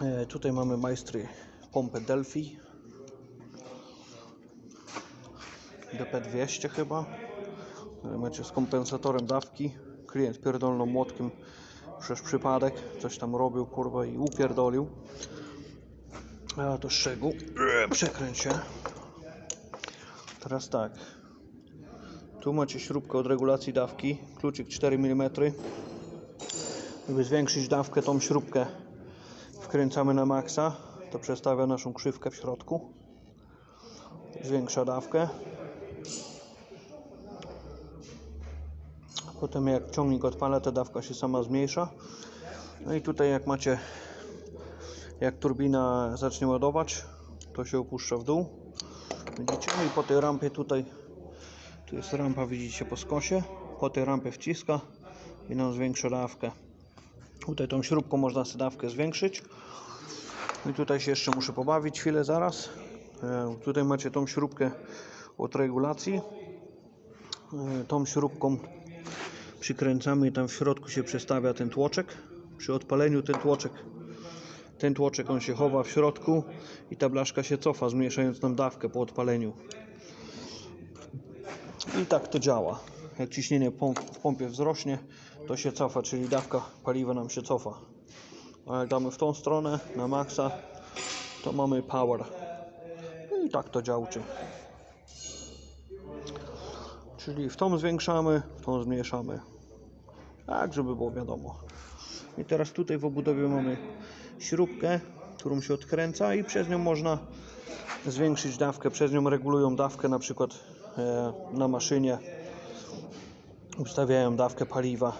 E, tutaj mamy majstry pompę Delphi. DP200 chyba. Macie z kompensatorem dawki. Klient pierdolną młotkiem przez przypadek. Coś tam robił kurwa i upierdolił. A to szczegół. E, Przekręć się. Teraz tak. Tu macie śrubkę od regulacji dawki. Kluczyk 4 mm. Żeby zwiększyć dawkę, tą śrubkę wkręcamy na maksa. To przestawia naszą krzywkę w środku. Zwiększa dawkę. Potem jak ciągnik odpala, ta dawka się sama zmniejsza. No i tutaj jak macie, jak turbina zacznie ładować, to się opuszcza w dół. Widzicie? No i po tej rampie tutaj, tu jest rampa, widzicie po skosie. Po tej rampie wciska i nam zwiększa dawkę. Tutaj tą śrubką można sobie dawkę zwiększyć. No I tutaj się jeszcze muszę pobawić chwilę zaraz. E, Tutaj macie tą śrubkę od regulacji. E, Tą śrubką przykręcamy i tam w środku się przestawia ten tłoczek. Przy odpaleniu ten tłoczek, ten tłoczek on się chowa w środku i ta blaszka się cofa, zmniejszając nam dawkę po odpaleniu. I tak to działa. Jak ciśnienie w pompie wzrośnie, to się cofa, czyli dawka paliwa nam się cofa. A jak damy w tą stronę, na maksa, to mamy power. I tak to działczy. Czyli w tą zwiększamy, w tą zmniejszamy. Tak, żeby było wiadomo. I teraz tutaj w obudowie mamy śrubkę, którą się odkręca i przez nią można zwiększyć dawkę. Przez nią regulują dawkę na przykład e, na maszynie. Ustawiają dawkę paliwa,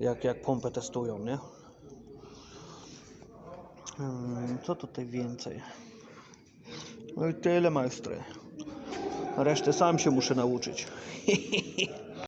jak, jak pompę testują, nie? Hmm, Co tutaj więcej? No i tyle majstry. Resztę sam się muszę nauczyć.